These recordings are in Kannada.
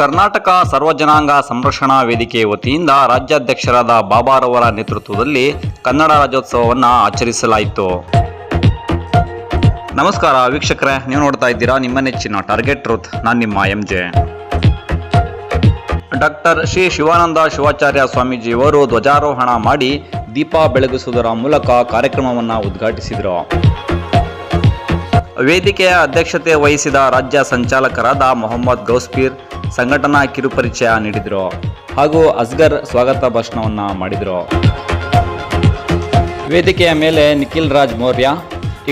ಕರ್ನಾಟಕ ಸರ್ವಜನಾಂಗ ಸಂರಕ್ಷಣಾ ವೇದಿಕೆ ವತಿಯಿಂದ ರಾಜ್ಯಾಧ್ಯಕ್ಷರಾದ ಬಾಬಾರವರ ನೇತೃತ್ವದಲ್ಲಿ ಕನ್ನಡ ರಾಜ್ಯೋತ್ಸವವನ್ನು ಆಚರಿಸಲಾಯಿತು. ನಮಸ್ಕಾರ ವೀಕ್ಷಕರೇ, ನೀವು ನೋಡ್ತಾ ಇದ್ದೀರಾ ನಿಮ್ಮ ನೆಚ್ಚಿನ ಟಾರ್ಗೆಟ್ ಟ್ರೂತ್ ನಾನು ನಿಮ್ಮ M J doctor Shri Shivananda Shivacharya ಸ್ವಾಮೀಜಿಯವರು ಧ್ವಜಾರೋಹಣ ಮಾಡಿ ದೀಪ ಬೆಳಗಿಸುವುದರ ಮೂಲಕ ಕಾರ್ಯಕ್ರಮವನ್ನು ಉದ್ಘಾಟಿಸಿದರು. ವೇದಿಕೆಯ ಅಧ್ಯಕ್ಷತೆ ವಹಿಸಿದ ರಾಜ್ಯ ಸಂಚಾಲಕರಾದ ಮೊಹಮ್ಮದ್ ಗೌಸ್ಪೀರ್ ಸಂಘಟನಾ ಕಿರುಪರಿಚಯ ನೀಡಿದರು ಹಾಗೂ ಅಸ್ಗರ್ ಸ್ವಾಗತ ಭಾಷಣವನ್ನು ಮಾಡಿದರು. ವೇದಿಕೆಯ ಮೇಲೆ ನಿಖಿಲ್ ರಾಜ್ ಮೌರ್ಯ,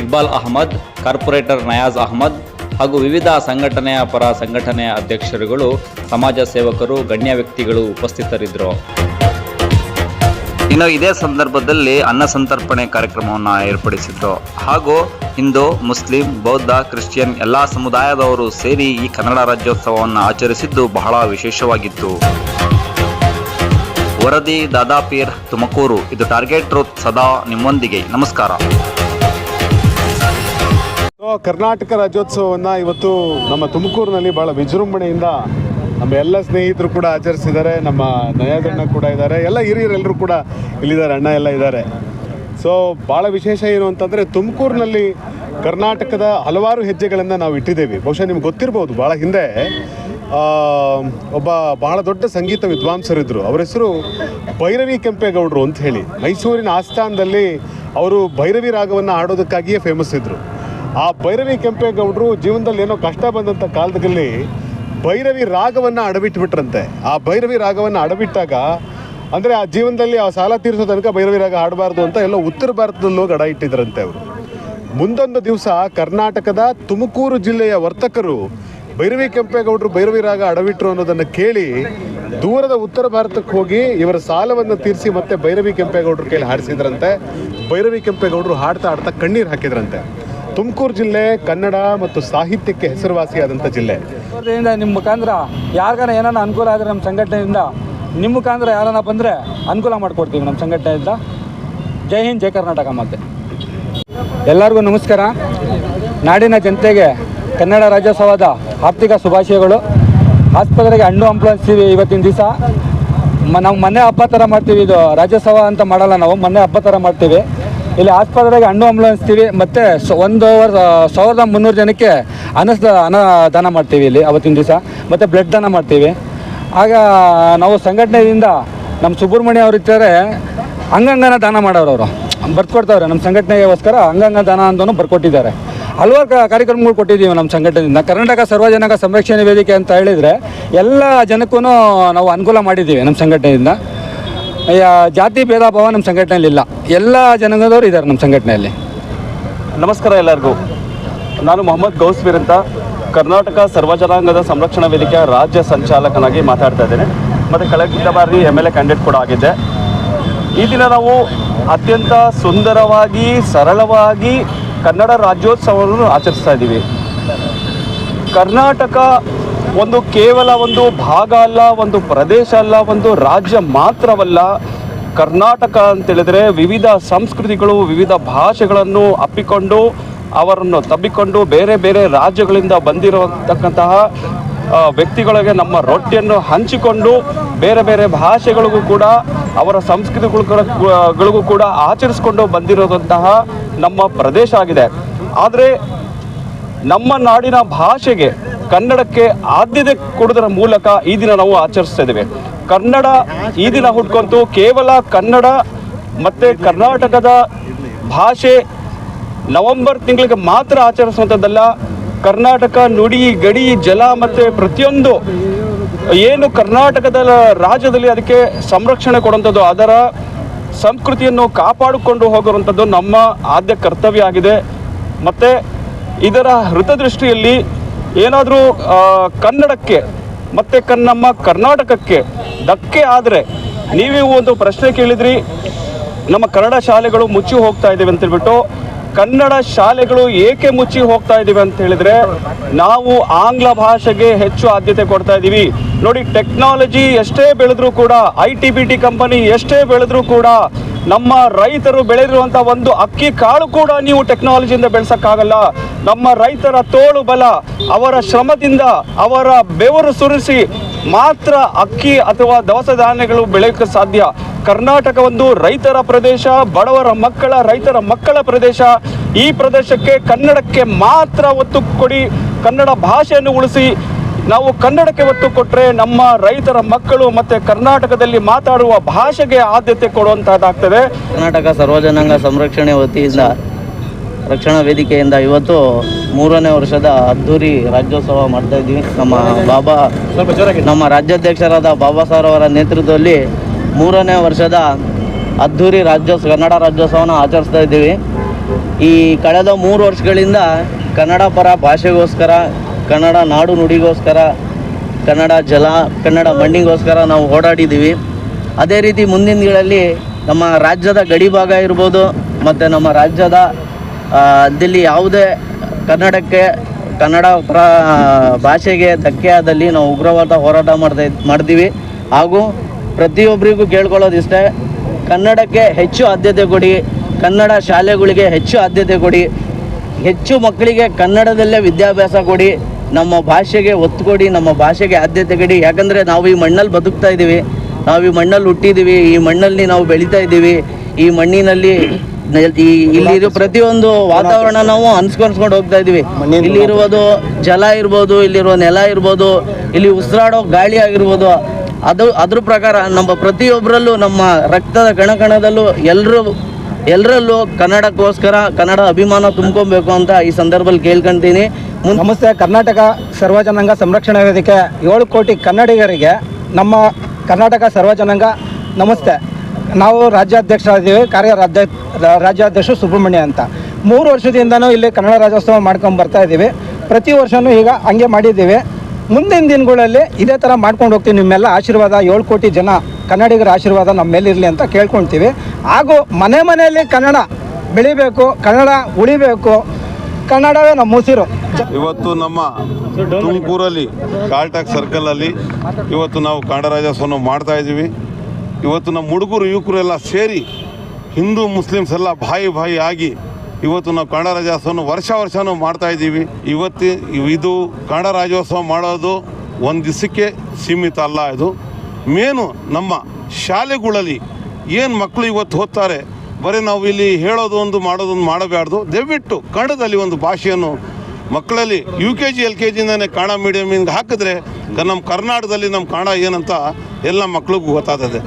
ಇಕ್ಬಾಲ್ ಅಹಮದ್, ಕಾರ್ಪೊರೇಟರ್ ನಯಾಜ್ ಅಹಮದ್ ಹಾಗೂ ವಿವಿಧ ಸಂಘಟನೆಯ ಪರ ಸಂಘಟನೆಯ ಅಧ್ಯಕ್ಷರುಗಳು, ಸಮಾಜ ಸೇವಕರು, ಗಣ್ಯ ವ್ಯಕ್ತಿಗಳು ಉಪಸ್ಥಿತರಿದ್ದರು ಇನ್ನು ಇದೇ ಸಂದರ್ಭದಲ್ಲಿ ಅನ್ನ ಸಂತರ್ಪಣೆ ಕಾರ್ಯಕ್ರಮವನ್ನು ಏರ್ಪಡಿಸಿತ್ತು. ಹಾಗೂ ಹಿಂದೂ, ಮುಸ್ಲಿಂ, ಬೌದ್ಧ, ಕ್ರಿಶ್ಚಿಯನ್ ಎಲ್ಲ ಸಮುದಾಯದವರು ಸೇರಿ ಈ ಕನ್ನಡ ರಾಜ್ಯೋತ್ಸವವನ್ನು ಆಚರಿಸಿದ್ದು ಬಹಳ ವಿಶೇಷವಾಗಿತ್ತು. ವರದಿ ದಾದಾಪೀರ್ ತುಮಕೂರು, ಇದು ಟಾರ್ಗೆಟ್ ರೂತ್ ಸದಾ ನಿಮ್ಮೊಂದಿಗೆ. ನಮಸ್ಕಾರ. ಕರ್ನಾಟಕ ರಾಜ್ಯೋತ್ಸವವನ್ನು ಇವತ್ತು ನಮ್ಮ ತುಮಕೂರಿನಲ್ಲಿ ಬಹಳ ವಿಜೃಂಭಣೆಯಿಂದ ನಮ್ಮ ಎಲ್ಲ ಸ್ನೇಹಿತರು ಕೂಡ ಆಚರಿಸಿದ್ದಾರೆ, ನಮ್ಮ ನಯಾದಣ್ಣ ಕೂಡ ಇದ್ದಾರೆ, ಎಲ್ಲ ಹಿರಿಯರೆಲ್ಲರೂ ಕೂಡ ಇಲ್ಲಿದ್ದಾರೆ, ಅಣ್ಣ ಎಲ್ಲ ಇದ್ದಾರೆ. ಸೊ ಭಾಳ ವಿಶೇಷ ಏನು ಅಂತಂದರೆ ತುಮಕೂರಿನಲ್ಲಿ ಕರ್ನಾಟಕದ ಹಲವಾರು ಹೆಜ್ಜೆಗಳನ್ನು ನಾವು ಇಟ್ಟಿದ್ದೇವೆ. ಬಹುಶಃ ನಿಮ್ಗೆ ಗೊತ್ತಿರ್ಬೋದು ಭಾಳ ಹಿಂದೆ ಒಬ್ಬ ಬಹಳ ದೊಡ್ಡ ಸಂಗೀತ ವಿದ್ವಾಂಸರಿದ್ದರು ಅವರ ಹೆಸರು ಭೈರವಿ ಕೆಂಪೇಗೌಡರು ಅಂತ ಹೇಳಿ. ಮೈಸೂರಿನ ಆಸ್ಥಾನದಲ್ಲಿ ಅವರು ಭೈರವಿ ರಾಗವನ್ನು ಆಡೋದಕ್ಕಾಗಿಯೇ ಫೇಮಸ್ ಇದ್ದರು ಆ ಭೈರವಿ ಕೆಂಪೇಗೌಡರು ಜೀವನದಲ್ಲಿ ಏನೋ ಕಷ್ಟ ಬಂದಂಥ ಕಾಲದಲ್ಲಿ ಭೈರವಿ ರಾಗವನ್ನು ಅಡವಿಟ್ಬಿಟ್ರಂತೆ ಆ ಭೈರವಿ ರಾಗವನ್ನು ಅಡವಿಟ್ಟಾಗ ಅಂದರೆ ಆ ಜೀವನದಲ್ಲಿ ಆ ಸಾಲ ತೀರಿಸೋ ತನಕ ಭೈರವಿ ರಾಗ ಆಡಬಾರ್ದು ಅಂತ ಎಲ್ಲ ಉತ್ತರ ಭಾರತದಲ್ಲೂ ಹೋಗಿ ಅಡ ಇಟ್ಟಿದ್ರಂತೆ ಅವರು. ಮುಂದೊಂದು ದಿವಸ ಕರ್ನಾಟಕದ ತುಮಕೂರು ಜಿಲ್ಲೆಯ ವರ್ತಕರು ಭೈರವಿ ಕೆಂಪೇಗೌಡರು ಭೈರವಿ ರಾಗ ಅಡವಿಟ್ರು ಅನ್ನೋದನ್ನು ಕೇಳಿ ದೂರದ ಉತ್ತರ ಭಾರತಕ್ಕೆ ಹೋಗಿ ಇವರ ಸಾಲವನ್ನು ತೀರಿಸಿ ಮತ್ತೆ ಭೈರವಿ ಕೆಂಪೇಗೌಡರು ಕೇಳಿ ಹಾಡಿಸಿದ್ರಂತೆ ಭೈರವಿ ಕೆಂಪೇಗೌಡರು ಹಾಡ್ತಾ ಹಾಡ್ತಾ ಕಣ್ಣೀರು ಹಾಕಿದ್ರಂತೆ. ತುಮಕೂರು ಜಿಲ್ಲೆ ಕನ್ನಡ ಮತ್ತು ಸಾಹಿತ್ಯಕ್ಕೆ ಹೆಸರುವಾಸಿಯಾದಂಥ ಜಿಲ್ಲೆ. ನಿಮ್ಮ ಮುಖಾಂತರ ಯಾರಿಗಾರ ಏನಾನ ಅನುಕೂಲ ಆದರೆ ನಮ್ಮ ಸಂಘಟನೆಯಿಂದ ನಿಮ್ಮ ಮುಖಾಂತರ ಯಾರನ್ನ ಬಂದರೆ ಅನುಕೂಲ ಮಾಡಿಕೊಡ್ತೀವಿ ನಮ್ಮ ಸಂಘಟನೆಯಿಂದ. ಜೈ ಹಿಂದ್, ಜೈ ಕರ್ನಾಟಕ ಮತ್ತೆ ಎಲ್ಲರಿಗೂ ನಮಸ್ಕಾರ. ನಾಡಿನ ಜನತೆಗೆ ಕನ್ನಡ ರಾಜ್ಯೋತ್ಸವದ ಆರ್ಥಿಕ ಶುಭಾಶಯಗಳು. ಆಸ್ಪತ್ರೆಗೆ ಹಣ್ಣು ಹಂಪಳಿಸ್ತೀವಿ ಇವತ್ತಿನ ದಿವಸ. ನಾವು ಮನೆ ಹಬ್ಬ ಥರ ಮಾಡ್ತೀವಿ ಇದು ರಾಜ್ಯೋತ್ಸವ ಅಂತ ಮಾಡಲ್ಲ ನಾವು ಮನೆ ಹಬ್ಬ ಥರ ಮಾಡ್ತೀವಿ. ಇಲ್ಲಿ ಆಸ್ಪತ್ರೆಗೆ ಹಣ್ಣು ಹಂಪಳಿಸ್ತೀವಿ ಮತ್ತು ಸ- ಒಂದು ಓವರ್ ಸಾವಿರದ ಮುನ್ನೂರು ಜನಕ್ಕೆ ಅನಸ್ ಅನ್ನದಾನ ಮಾಡ್ತೀವಿ ಇಲ್ಲಿ ಅವತ್ತಿನ ದಿವಸ, ಮತ್ತೆ ಬ್ಲಡ್ ದಾನ ಮಾಡ್ತೀವಿ. ಆಗ ನಾವು ಸಂಘಟನೆಯಿಂದ ನಮ್ಮ ಸುಬ್ರಹ್ಮಣ್ಯ ಅವರು ಇರ್ತಾರೆ, ಅಂಗಂಗನ ದಾನ ಮಾಡೋರು ಅವರು. ಬರ್ಕೊಡ್ತಾವ್ರೆ ನಮ್ಮ ಸಂಘಟನೆಗೋಸ್ಕರ ಅಂಗಂಗ ದಾನ ಅಂತಲೂ ಬರ್ಕೊಟ್ಟಿದ್ದಾರೆ. ಹಲವಾರು ಕಾರ್ಯಕ್ರಮಗಳು ಕೊಟ್ಟಿದ್ದೀವಿ ನಮ್ಮ ಸಂಘಟನೆಯಿಂದ. ಕರ್ನಾಟಕ ಸರ್ವಜನಕ ಸಂರಕ್ಷಣೆ ವೇದಿಕೆ ಅಂತ ಹೇಳಿದರೆ ಎಲ್ಲ ಜನಕ್ಕೂ ನಾವು ಅನುಕೂಲ ಮಾಡಿದ್ದೀವಿ ನಮ್ಮ ಸಂಘಟನೆಯಿಂದ. ಜಾತಿ ಭೇದ ಭಾವ ನಮ್ಮ ಸಂಘಟನೆಯಲ್ಲಿ ಇಲ್ಲ. ಎಲ್ಲ ಜನಾಂಗದವರು ಇದ್ದಾರೆ ನಮ್ಮ ಸಂಘಟನೆಯಲ್ಲಿ. ನಮಸ್ಕಾರ ಎಲ್ಲರಿಗೂ. ನಾನು ಮೊಹಮ್ಮದ್ ಗೌಸ್ಬೀರ್ ಅಂತ ಕರ್ನಾಟಕ ಸರ್ವಜನಾಂಗದ ಸಂರಕ್ಷಣಾ ವೇದಿಕೆಯ ರಾಜ್ಯ ಸಂಚಾಲಕನಾಗಿ ಮಾತಾಡ್ತಾ ಇದ್ದೇನೆ. ಮತ್ತು ಕಳೆದ ಬಾರಿ ಎಂ ಎಲ್ ಎ ಕ್ಯಾಂಡಿಡೇಟ್ ಕೂಡ ಆಗಿದ್ದೆ. ಈ ದಿನ ನಾವು ಅತ್ಯಂತ ಸುಂದರವಾಗಿ, ಸರಳವಾಗಿ ಕನ್ನಡ ರಾಜ್ಯೋತ್ಸವವನ್ನು ಆಚರಿಸ್ತಾ ಇದ್ದೀವಿ. ಕರ್ನಾಟಕ ಒಂದು ಕೇವಲ ಒಂದು ಭಾಗ ಅಲ್ಲ, ಒಂದು ಪ್ರದೇಶ ಅಲ್ಲ, ಒಂದು ರಾಜ್ಯ ಮಾತ್ರವಲ್ಲ. ಕರ್ನಾಟಕ ಅಂತೇಳಿದರೆ ವಿವಿಧ ಸಂಸ್ಕೃತಿಗಳು, ವಿವಿಧ ಭಾಷೆಗಳನ್ನು ಅಪ್ಪಿಕೊಂಡು, ಅವರನ್ನು ತಬ್ಬಿಕೊಂಡು ಬೇರೆ ಬೇರೆ ರಾಜ್ಯಗಳಿಂದ ಬಂದಿರತಕ್ಕಂತಹ ವ್ಯಕ್ತಿಗಳಿಗೆ ನಮ್ಮ ರೊಟ್ಟಿಯನ್ನು ಹಂಚಿಕೊಂಡು ಬೇರೆ ಬೇರೆ ಭಾಷೆಗಳಿಗೂ ಕೂಡ, ಅವರ ಸಂಸ್ಕೃತಿಗಳಿಗೂ ಕೂಡ- ಆಚರಿಸಿಕೊಂಡು ಬಂದಿರೋದಂತಹ ನಮ್ಮ ಪ್ರದೇಶ ಆಗಿದೆ. ಆದರೆ ನಮ್ಮ ನಾಡಿನ ಭಾಷೆಗೆ ಕನ್ನಡಕ್ಕೆ ಆದ್ಯತೆ ಕೊಡೋದರ ಮೂಲಕ ಈ ದಿನ ನಾವು ಆಚರಿಸ್ತಾ ಇದ್ದೇವೆ. ಕನ್ನಡ ಈ ದಿನ ಹುಡ್ಕೊಂತು ಕೇವಲ ಕನ್ನಡ ಮತ್ತೆ ಕರ್ನಾಟಕದ ಭಾಷೆ ನವೆಂಬರ್ ತಿಂಗಳಿಗೆ ಮಾತ್ರ ಆಚರಿಸುವಂಥದ್ದಲ್ಲ, ಕರ್ನಾಟಕ ನುಡಿ, ಗಡಿ, ಜಲ ಮತ್ತೆ ಪ್ರತಿಯೊಂದು ಏನು ಕರ್ನಾಟಕದ ರಾಜ್ಯದಲ್ಲಿ ಅದಕ್ಕೆ ಸಂರಕ್ಷಣೆ ಕೊಡುವಂಥದ್ದು, ಅದರ ಸಂಸ್ಕೃತಿಯನ್ನು ಕಾಪಾಡಿಕೊಂಡು ಹೋಗುವಂಥದ್ದು ನಮ್ಮ ಆದ್ಯ ಕರ್ತವ್ಯ ಆಗಿದೆ. ಮತ್ತು ಇದರ ಹಿತದೃಷ್ಟಿಯಲ್ಲಿ ಏನಾದರೂ ಕನ್ನಡಕ್ಕೆ, ಮತ್ತು ಕನ್ನಮ್ಮ ಕರ್ನಾಟಕಕ್ಕೆ ಧಕ್ಕೆ ಆದರೆ ನೀವೇ ಒಂದು ಪ್ರಶ್ನೆ ಕೇಳಿದ್ರಿ. ನಮ್ಮ ಕನ್ನಡ ಶಾಲೆಗಳು ಮುಚ್ಚಿ ಹೋಗ್ತಾ ಇದ್ದೇವೆ ಅಂತ ಹೇಳ್ಬಿಟ್ಟು, ಕನ್ನಡ ಶಾಲೆಗಳು ಏಕೆ ಮುಚ್ಚಿ ಹೋಗ್ತಾ ಇದ್ದೀವಿ ಅಂತ ಹೇಳಿದ್ರೆ, ನಾವು ಆಂಗ್ಲ ಭಾಷೆಗೆ ಹೆಚ್ಚು ಆದ್ಯತೆ ಕೊಡ್ತಾ ಇದ್ದೀವಿ ನೋಡಿ, ಟೆಕ್ನಾಲಜಿ ಎಷ್ಟೇ ಬೆಳೆದ್ರೂ ಕೂಡ, I T B T company ಎಷ್ಟೇ ಬೆಳೆದ್ರೂ ಕೂಡ ನಮ್ಮ ರೈತರು ಬೆಳೆದಿರುವಂತ ಒಂದು ಅಕ್ಕಿ ಕಾಳು ಕೂಡ ನೀವು ಟೆಕ್ನಾಲಜಿಯಿಂದ ಬೆಳೆಸಕ್ಕಾಗಲ್ಲ. ನಮ್ಮ ರೈತರ ತೋಳು ಬಲ, ಅವರ ಶ್ರಮದಿಂದ ಅವರ ಬೆವರು ಸುರಿಸಿ ಮಾತ್ರ ಅಕ್ಕಿ ಅಥವಾ ದವಸ ಧಾನ್ಯಗಳು ಬೆಳೆಯೋಕ್ಕೆ ಸಾಧ್ಯ. ಕರ್ನಾಟಕ ಒಂದು ರೈತರ ಪ್ರದೇಶ, ಬಡವರ ಮಕ್ಕಳ, ರೈತರ ಮಕ್ಕಳ ಪ್ರದೇಶ. ಈ ಪ್ರದೇಶಕ್ಕೆ ಕನ್ನಡಕ್ಕೆ ಮಾತ್ರ ಒತ್ತು ಕೊಡಿ, ಕನ್ನಡ ಭಾಷೆಯನ್ನು ಉಳಿಸಿ ನಾವು ಕನ್ನಡಕ್ಕೆ ಒತ್ತು ಕೊಟ್ಟರೆ ನಮ್ಮ ರೈತರ ಮಕ್ಕಳು ಮತ್ತು ಕರ್ನಾಟಕದಲ್ಲಿ ಮಾತಾಡುವ ಭಾಷೆಗೆ ಆದ್ಯತೆ ಕೊಡುವಂತಹದ್ದಾಗ್ತದೆ. ಕರ್ನಾಟಕ ಸರ್ವಜನಾಂಗ ಸಂರಕ್ಷಣೆ ವತಿಯಿಂದ ರಕ್ಷಣಾ ವೇದಿಕೆಯಿಂದ ಇವತ್ತು ಮೂರನೇ ವರ್ಷದ ಅದ್ಧೂರಿ ರಾಜ್ಯೋತ್ಸವ ಮಾಡ್ತಾ ಇದ್ದೀವಿ. ನಮ್ಮ ಬಾಬಾ ನಮ್ಮ ರಾಜ್ಯಾಧ್ಯಕ್ಷರಾದ ಬಾಬಾ ಸಾರ್ ಅವರ ನೇತೃತ್ವದಲ್ಲಿ ಮೂರನೇ ವರ್ಷದ ಅದ್ಧೂರಿ ರಾಜ್ಯೋತ್ಸವ ಕನ್ನಡ ರಾಜ್ಯೋತ್ಸವನ ಆಚರಿಸ್ತಾ ಇದ್ದೀವಿ. ಈ ಕಳೆದ ಮೂರು ವರ್ಷಗಳಿಂದ ಕನ್ನಡ ಪರ ಭಾಷೆಗೋಸ್ಕರ ಕನ್ನಡ ನಾಡು ನುಡಿಗೋಸ್ಕರ, ಕನ್ನಡ ಜಲ, ಕನ್ನಡ ಮಣ್ಣಿಗೋಸ್ಕರ ನಾವು ಓಡಾಡಿದ್ದೀವಿ ಅದೇ ರೀತಿ ಮುಂದಿನ ದಿನಗಳಲ್ಲಿ ನಮ್ಮ ರಾಜ್ಯದ ಗಡಿ ಭಾಗ ಇರ್ಬೋದು, ಮತ್ತು ನಮ್ಮ ರಾಜ್ಯದ ದಲ್ಲಿ ಯಾವುದೇ ಕನ್ನಡಕ್ಕೆ, ಕನ್ನಡ ಪ್ರ, ಭಾಷೆಗೆ ಧಕ್ಕೆ ಆದಲ್ಲಿ ನಾವು ಉಗ್ರವಾದ ಹೋರಾಟ ಮಾಡ್ತಾ ಮಾಡ್ತೀವಿ ಹಾಗೂ ಪ್ರತಿಯೊಬ್ಬರಿಗೂ ಕೇಳ್ಕೊಳ್ಳೋದಿಷ್ಟೇ, ಕನ್ನಡಕ್ಕೆ ಹೆಚ್ಚು ಆದ್ಯತೆ ಕೊಡಿ, ಕನ್ನಡ ಶಾಲೆಗಳಿಗೆ ಹೆಚ್ಚು ಆದ್ಯತೆ ಕೊಡಿ, ಹೆಚ್ಚು ಮಕ್ಕಳಿಗೆ ಕನ್ನಡದಲ್ಲೇ ವಿದ್ಯಾಭ್ಯಾಸ ಕೊಡಿ ನಮ್ಮ ಭಾಷೆಗೆ ಒತ್ತು ಕೊಡಿ ನಮ್ಮ ಭಾಷೆಗೆ ಆದ್ಯತೆ ಕೊಡಿ. ಯಾಕಂದರೆ ನಾವು ಈ ಮಣ್ಣಲ್ಲಿ ಬದುಕ್ತಾ ಇದ್ದೀವಿ ನಾವು ಈ ಮಣ್ಣಲ್ಲಿ ಹುಟ್ಟಿದ್ದೀವಿ ಈ ಮಣ್ಣಲ್ಲಿ ನಾವು ಬೆಳೀತಾ ಇದ್ದೀವಿ ಈ ಮಣ್ಣಿನಲ್ಲಿ ಈ ಇಲ್ಲಿರೋ ಪ್ರತಿಯೊಂದು ವಾತಾವರಣ ನಾವು ಅನ್ಸ್ಕೊಂಡ್ಸ್ಕೊಂಡು ಹೋಗ್ತಾ ಇದ್ದೀವಿ ಇಲ್ಲಿರುವುದು ಜಲ ಇರ್ಬೋದು ಇಲ್ಲಿರುವ ನೆಲ ಇರ್ಬೋದು ಇಲ್ಲಿ ಉಸಿರಾಡೋ ಗಾಳಿ ಆಗಿರ್ಬೋದು. ಅದು ಅದ್ರ ಪ್ರಕಾರ ನಮ್ಮ ಪ್ರತಿಯೊಬ್ಬರಲ್ಲೂ ನಮ್ಮ ರಕ್ತದ ಕಣಕಣದಲ್ಲೂ ಎಲ್ಲರೂ ಎಲ್ಲರಲ್ಲೂ ಕನ್ನಡಕ್ಕೋಸ್ಕರ ಕನ್ನಡ ಅಭಿಮಾನ ತುಂಬ್ಕೊಬೇಕು ಅಂತ ಈ ಸಂದರ್ಭದಲ್ಲಿ ಕೇಳ್ಕೊಂತೀನಿ. ನಮಸ್ತೆ, ಕರ್ನಾಟಕ ಸರ್ವಜನಾಂಗ ಸಂರಕ್ಷಣಾ ವೇದಿಕೆ ಏಳು ಕೋಟಿ ಕನ್ನಡಿಗರಿಗೆ ನಮ್ಮ ಕರ್ನಾಟಕ ಸರ್ವಜನಾಂಗ ನಮಸ್ತೆ. ನಾವು ರಾಜ್ಯಾಧ್ಯಕ್ಷರಾಗಿದ್ದೀವಿ ಕಾರ್ಯ ರಾಜ್ಯ ರಾಜ್ಯಾಧ್ಯಕ್ಷ ಸುಬ್ರಹ್ಮಣ್ಯ ಅಂತ. ಮೂರು ವರ್ಷದಿಂದನೂ ಇಲ್ಲಿ ಕನ್ನಡ ರಾಜ್ಯೋತ್ಸವ ಮಾಡ್ಕೊಂಡು ಬರ್ತಾ ಇದ್ದೀವಿ ಪ್ರತಿ ವರ್ಷವೂ ಈಗ ಹಂಗೆ ಮಾಡಿದ್ದೀವಿ. ಮುಂದಿನ ದಿನಗಳಲ್ಲಿ ಇದೇ ಥರ ಮಾಡ್ಕೊಂಡು ಹೋಗ್ತೀವಿ. ನಿಮ್ಮೆಲ್ಲ ಆಶೀರ್ವಾದ ಏಳು ಕೋಟಿ ಜನ ಕನ್ನಡಿಗರ ಆಶೀರ್ವಾದ ನಮ್ಮ ಮೇಲಿರಲಿ ಅಂತ ಕೇಳ್ಕೊಳ್ತೀವಿ. ಹಾಗೂ ಮನೆ ಮನೆಯಲ್ಲಿ ಕನ್ನಡ ಬೆಳಿಬೇಕು, ಕನ್ನಡ ಉಳಿಬೇಕು, ಕನ್ನಡವೇ ನಮ್ಮ ಉಸಿರು. ಇವತ್ತು ನಮ್ಮ ತುಮಕೂರಲ್ಲಿ ಕಾಲ್ಟಾಕ್ ಸರ್ಕಲಲ್ಲಿ ಇವತ್ತು ನಾವು ಕನ್ನಡ ರಾಜ್ಯೋತ್ಸವವನ್ನು ಮಾಡ್ತಾ ಇದ್ದೀವಿ. ಇವತ್ತು ನಮ್ಮ ಹುಡುಗರು ಯುವಕರೆಲ್ಲ ಸೇರಿ ಹಿಂದೂ ಮುಸ್ಲಿಮ್ಸ್ ಎಲ್ಲ ಬಾಯಿ ಬಾಯಿ ಆಗಿ ಇವತ್ತು ನಾವು ಕನ್ನಡ ರಾಜ್ಯೋತ್ಸವವನ್ನು ವರ್ಷ ವರ್ಷನೂ ಮಾಡ್ತಾ ಇದ್ದೀವಿ. ಇವತ್ತಿ ಇದು ಕನ್ನಡ ರಾಜ್ಯೋತ್ಸವ ಮಾಡೋದು ಒಂದು ದಿವಸಕ್ಕೆ ಸೀಮಿತ ಅಲ್ಲ ಇದು. ಮೇನು ನಮ್ಮ ಶಾಲೆಗಳಲ್ಲಿ ಏನು ಮಕ್ಕಳು ಇವತ್ತು ಓದ್ತಾರೆ, ಬರೀ ನಾವು ಇಲ್ಲಿ ಹೇಳೋದು ಒಂದು ಮಾಡೋದೊಂದು ಮಾಡಬಾರ್ದು. ದಯವಿಟ್ಟು ಕನ್ನಡದಲ್ಲಿ ಒಂದು ಭಾಷೆಯನ್ನು ಮಕ್ಕಳಲ್ಲಿ U K G L K ಜಿಯಿಂದನೇ Kannada ಮೀಡಿಯಮಿಂದ ಹಾಕಿದ್ರೆ ನಮ್ಮ ಕರ್ನಾಟಕದಲ್ಲಿ ನಮ್ಮ ಕನ್ನಡ ಏನಂತ ಎಲ್ಲ ಮಕ್ಕಳಿಗೂ ಗೊತ್ತಾಗ್ತದೆ.